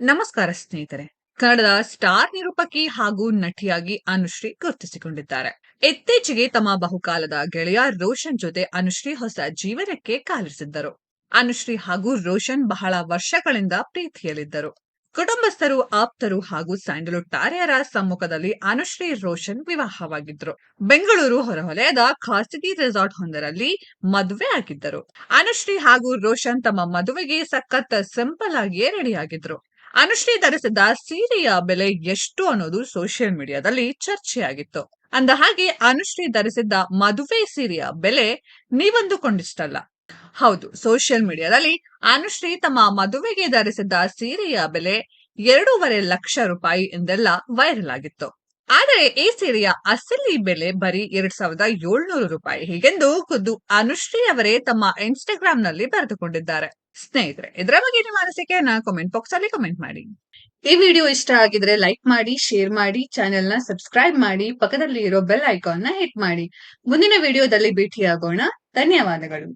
ನಮಸ್ಕಾರ ಸ್ನೇಹಿತರೆ. ಕನ್ನಡದ ಸ್ಟಾರ್ ನಿರೂಪಕಿ ಹಾಗೂ ನಟಿಯಾಗಿ ಅನುಶ್ರೀ ಗುರುತಿಸಿಕೊಂಡಿದ್ದಾರೆ. ಇತ್ತೀಚೆಗೆ ತಮ್ಮ ಬಹುಕಾಲದ ಗೆಳೆಯ ರೋಷನ್ ಜೊತೆ ಅನುಶ್ರೀ ಹೊಸ ಜೀವನಕ್ಕೆ ಕಾಲಿಸಿದ್ದರು ಅನುಶ್ರೀ ಹಾಗೂ ರೋಷನ್ ಬಹಳ ವರ್ಷಗಳಿಂದ ಪ್ರೀತಿಯಲ್ಲಿದ್ದರು. ಕುಟುಂಬಸ್ಥರು, ಆಪ್ತರು ಹಾಗೂ ಸ್ಯಾಂಡಲ್ವುಡ್ ತಾರೆಯರ ಸಮ್ಮುಖದಲ್ಲಿ ಅನುಶ್ರೀ ರೋಷನ್ ವಿವಾಹವಾಗಿದ್ರು ಬೆಂಗಳೂರು ಹೊರವಲಯದ ಖಾಸಗಿ ರೆಸಾರ್ಟ್ ಒಂದರಲ್ಲಿ ಮದುವೆ ಆಗಿದ್ದರು. ಅನುಶ್ರೀ ಹಾಗೂ ರೋಷನ್ ತಮ್ಮ ಮದುವೆಗೆ ಸಖತ್ ಸಿಂಪಲ್ ಆಗಿಯೇ ರೆಡಿಯಾಗಿದ್ರು. ಅನುಶ್ರೀ ಧರಿಸಿದ ಸೀರೆಯ ಬೆಲೆ ಎಷ್ಟು ಅನ್ನೋದು ಸೋಷಿಯಲ್ ಮೀಡಿಯಾದಲ್ಲಿ ಚರ್ಚೆಯಾಗಿತ್ತು. ಅಂದ ಹಾಗೆ ಅನುಶ್ರೀ ಧರಿಸಿದ್ದ ಮದುವೆ ಸೀರೆಯ ಬೆಲೆ ನೀವಂದುಕೊಂಡಿಷ್ಟಲ್ಲ. ಹೌದು ಸೋಷಿಯಲ್ ಮೀಡಿಯಾದಲ್ಲಿ ಅನುಶ್ರೀ ತಮ್ಮ ಮದುವೆಗೆ ಧರಿಸಿದ್ದ ಸೀರೆಯ ಬೆಲೆ ಎರಡೂವರೆ ಲಕ್ಷ ರೂಪಾಯಿ ಎಂದೆಲ್ಲ ವೈರಲ್ ಆಗಿತ್ತು. ಆದರೆ ಈ ಸೀರೆಯ ಅಸಲಿ ಬೆಲೆ ಬರೀ ಎರಡ್ ಸಾವಿರದ ಏಳ್ನೂರು ರೂಪಾಯಿ. ಹೀಗೆಂದು ಖುದ್ದು ಅನುಶ್ರೀ ಅವರೇ ತಮ್ಮ ಇನ್ಸ್ಟಾಗ್ರಾಮ್ನಲ್ಲಿ ಬರೆದುಕೊಂಡಿದ್ದಾರೆ. ಸ್ನೇಹಿತರೆ, ಇದರ ಬಗ್ಗೆ ನಿಮ್ಮ ಅನಿಸಿಕೆಯನ್ನ ಕಾಮೆಂಟ್ ಬಾಕ್ಸ್ ಅಲ್ಲಿ ಕಮೆಂಟ್ ಮಾಡಿ. ಈ ವಿಡಿಯೋ ಇಷ್ಟ ಆಗಿದ್ರೆ ಲೈಕ್ ಮಾಡಿ ಶೇರ್ ಮಾಡಿ ಚಾನೆಲ್ನ ಸಬ್ಸ್ಕ್ರೈಬ್ ಮಾಡಿ ಪಕ್ಕದಲ್ಲಿ ಇರೋ ಬೆಲ್ ಐಕಾನ್ನ ಹಿಟ್ ಮಾಡಿ. ಮುಂದಿನ ವಿಡಿಯೋದಲ್ಲಿ ಭೇಟಿಯಾಗೋಣ. ಧನ್ಯವಾದಗಳು.